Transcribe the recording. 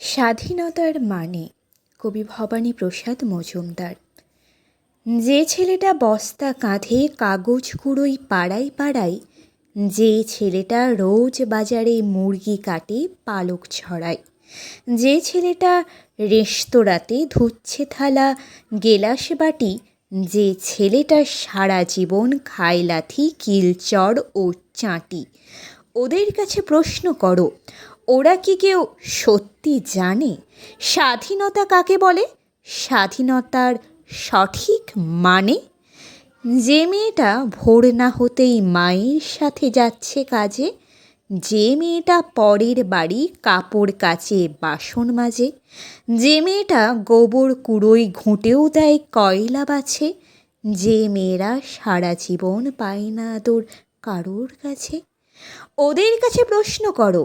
স্বাধীনতার মানে কবি ভবানী প্রসাদ মজুমদার। যে ছেলেটা বস্তা কাঁধে কাগজ কুড়োই পাড়ায় পাড়ায়, যে ছেলেটা রোজ বাজারে মুরগি কাটে পালক ছড়ায়। যে ছেলেটা রেস্তোরাঁতে ধুচ্ছে থালা, গেলাস বাটি, যে ছেলেটা সারা জীবন খায় লাথি কিলচড় ও চাঁটি। ওদের কাছে প্রশ্ন করো ওরা কি কেউ সত্যি জানে? স্বাধীনতা কাকে বলে? স্বাধীনতার সঠিক মানে? যে মেয়েটা ভোর না হতেই মায়ের সাথে যাচ্ছে কাজে, যে মেয়েটা পরের বাড়ি কাপড় কাচে বাসন মাজে, যে মেয়েটা গোবর কুড়োই ঘুঁটেও দেয় কয়লা বাছে, যে মেয়েরা সারা জীবন পায় না আদর কারোর কাছে? ওদের কাছে প্রশ্ন করো।